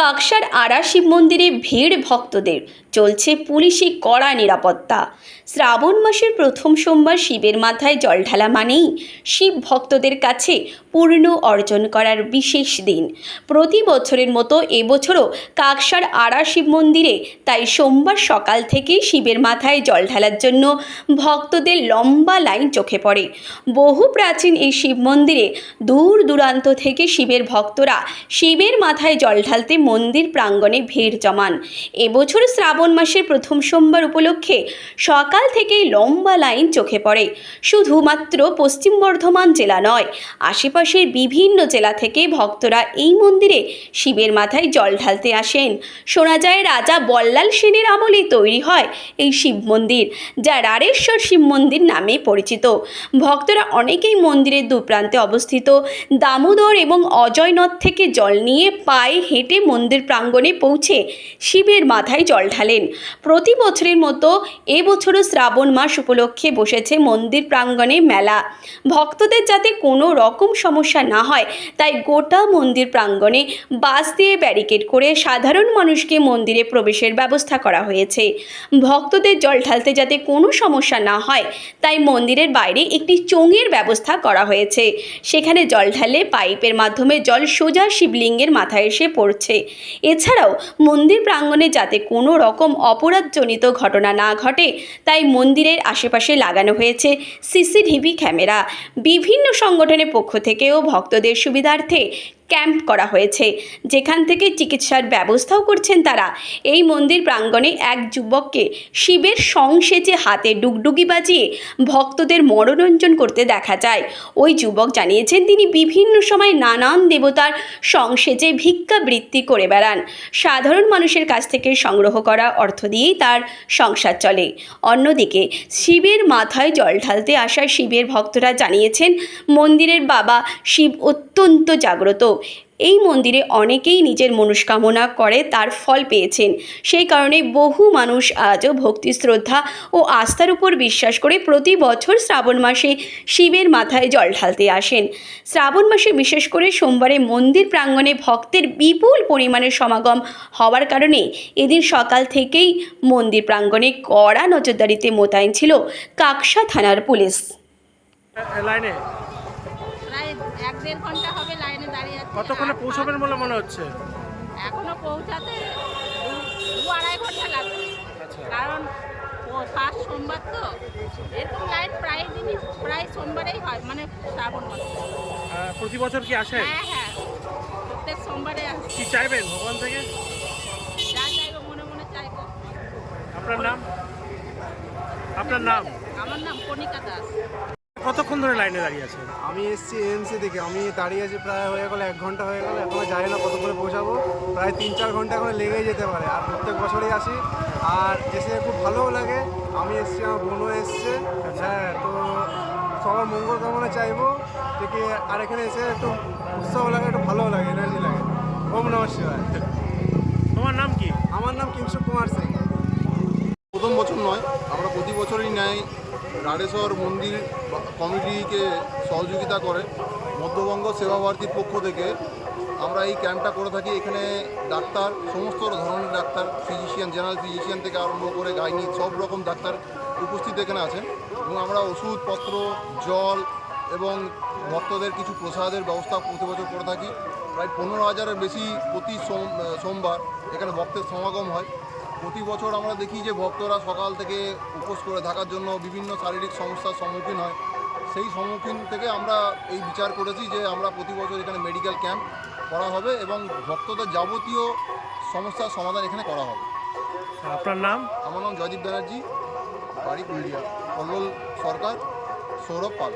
কাকসার আড়া শিব মন্দিরে ভিড় ভক্তদের। চলছে পুলিশি কড়া নিরাপত্তা। শ্রাবণ মাসের প্রথম সোমবার শিবের মাথায় জল ঢালা মানেই শিব ভক্তদের কাছে পূর্ণ অর্জন করার বিশেষ দিন। প্রতি বছরের মতো এবছরও কাকসার আড়া শিব মন্দিরে তাই সোমবার সকাল থেকে শিবের মাথায় জল ঢালার জন্য ভক্তদের লম্বা লাইন চোখে পড়ে। বহু প্রাচীন এই শিব মন্দিরে দূর দূরান্ত থেকে শিবের ভক্তরা শিবের মাথায় জল ঢালতে মন্দির প্রাঙ্গণে ভিড় জমান। এবছর শ্রাবণ মাসের প্রথম সোমবার উপলক্ষে সকাল থেকেই লম্বা লাইন চোখে পড়ে। শুধুমাত্র পশ্চিম বর্ধমান জেলা নয়, আশেপাশের বিভিন্ন জেলা থেকে ভক্তরা এই মন্দিরে শিবের মাথায় জল ঢালতে আসেন। শোনা যায়, রাজা বল্লাল সেনের আমলে তৈরি হয় এই শিব মন্দির, যা রাড়েশ্বর শিব মন্দির নামে পরিচিত। ভক্তরা অনেকেই মন্দিরের দুপ্রান্তে অবস্থিত। দামোদর এবং অজয় নদ থেকে জল নিয়ে পায়ে হেঁটে মন্দির প্রাঙ্গণে পৌঁছে শিবের মাথায় জল ঢালেন প্রতি বছরের মতো এবছরও শ্রাবণ মাস উপলক্ষে বসেছে মন্দির প্রাঙ্গণে মেলা। ভক্তদের যাতে কোনো রকম সমস্যা না হয়, তাই গোটা মন্দির প্রাঙ্গণে বাস দিয়ে ব্যারিকেড করে সাধারণ মানুষকে মন্দিরে প্রবেশের ব্যবস্থা করা হয়েছে। ভক্তদের জল ঢালতে যাতে কোনো সমস্যা না হয়, তাই মন্দিরের বাইরে একটি চোঙের ব্যবস্থা করা হয়েছে। সেখানে জল ঢালে পাইপের মাধ্যমে জল সোজা শিবলিঙ্গের মাথায় এসে পড়ছে। এছাড়াও মন্দির প্রাঙ্গণে যাতে কোনো রকম অপরাধজনিত ঘটনা না ঘটে, তাই মন্দিরের আশেপাশে লাগানো হয়েছে সিসিটিভি ক্যামেরা। বিভিন্ন সংগঠনের পক্ষ থেকেও ভক্তদের সুবিধার্থে ক্যাম্প করা হয়েছে। যেখান থেকে চিকিৎসার ব্যবস্থাও করছেন তারা। এই মন্দির প্রাঙ্গণে এক যুবককে শিবের সংসেচে হাতে ডুগডুগি বাজিয়ে ভক্তদের মনোরঞ্জন করতে দেখা যায়। ওই যুবক জানিয়েছেন, তিনি বিভিন্ন সময় নানান দেবতার সংসেচে ভিক্ষাবৃত্তি করে বেড়ান। সাধারণ মানুষের কাছ থেকে সংগ্রহ করা অর্থ দিয়েই তার সংসার চলে। অন্যদিকে, শিবের মাথায় জল ঢালতে আসা শিবের ভক্তরা জানিয়েছেন, মন্দিরের বাবা শিব অত্যন্ত জাগ্রত। এই মন্দিরে অনেকেই নিজের মনস্কামনা করে তার ফল পেয়েছেন। সেই কারণে বহু মানুষ আজও ভক্তি, শ্রদ্ধা ও আস্থার উপর বিশ্বাস করে প্রতি বছর শ্রাবণ মাসে শিবের মাথায় জল ঢালতে আসেন। শ্রাবণ মাসে বিশেষ করে সোমবারে মন্দির প্রাঙ্গণে ভক্তের বিপুল পরিমাণের সমাগম হওয়ার কারণে এদিন সকাল থেকেই মন্দির প্রাঙ্গণে কড়া নজরদারিতে মোতায়েন ছিল কাকসা থানার পুলিশ। প্রায় এক দেড় ঘণ্টা হবে লাইনে দাঁড়িয়ে আছি। কতক্ষণে পৌঁছবেন বলে মনে হচ্ছে? এখনও পৌঁছাতে দু- আড়াই ঘণ্টা লাগবে। আচ্ছা। কারণ ফার্স্ট সোমবার তো এরকম লাইন প্রায় দিনই প্রায় সোমবারেই হয় মানে শ্রাবণ মাসে। প্রতি বছর কি আসেন হ্যাঁ হ্যাঁ প্রত্যেক সোমবারে আসি। কি চাইবেন ভগবান থেকে? যা চাইব মনে মনে চাইব। আপনার নাম? আপনার নাম? আমার নাম কণিকা দাস। কতক্ষণ ধরে লাইনে দাঁড়িয়ে আছেন? আমি এসেছি এএমসি থেকে। আমি দাঁড়িয়ে আছি প্রায় হয়ে গেল এক ঘণ্টা হয়ে গেল। এখনও জানি না কত করে পৌঁছাবো। প্রায় তিন চার ঘণ্টা এখন লেগেই যেতে পারে। আর প্রত্যেক বছরই আসি। আর এসে খুব ভালোও লাগে। আমি এসেছি আমার বোনও এসছে। হ্যাঁ তো সবার মঙ্গল কামনা চাইব থেকে আর এখানে এসে একটু উৎসাহ লাগে একটু ভালোও লাগে এনার্জি লাগে। ওম নমঃ শিবায়। তোমার নাম কি? আমার নাম কিংশুক কুমার সিং। প্রথম বছর নয় আমরা প্রতি বছরই ন্যায় রাড়েশ্বর মন্দির কমিটিকে সহযোগিতা করে মধ্যবঙ্গ সেবা ভারতীর পক্ষ থেকে আমরা এই ক্যাম্পটা করে থাকি। এখানে ডাক্তার, সমস্ত ধরনের ডাক্তার ফিজিশিয়ান জেনারেল ফিজিশিয়ান থেকে আরম্ভ করে গাইনি, সব রকম ডাক্তার উপস্থিত এখানে আছেন এবং আমরা ওষুধপত্র, জল এবং ভক্তদের কিছু প্রসাদের ব্যবস্থা প্রতি বছর করে থাকি। প্রায় পনেরো হাজারের বেশি প্রতি সোম- সোমবার এখানে ভক্তের সমাগম হয়। প্রতি বছর আমরা দেখি যে ভক্তরা সকাল থেকে উপোস করে থাকার জন্য বিভিন্ন শারীরিক সমস্যার সম্মুখীন হয়। সেই সম্মুখীন থেকে আমরা এই বিচার করেছি যে আমরা প্রতি বছর এখানে মেডিকেল ক্যাম্প করা হবে এবং ভক্তদের যাবতীয় সমস্যার সমাধান এখানে করা হবে। আপনার নাম? আমার নাম জয়দীপ ব্যানার্জি বাড়ি কুলডিয়া কল্লোল সরকার সৌরভ পাল।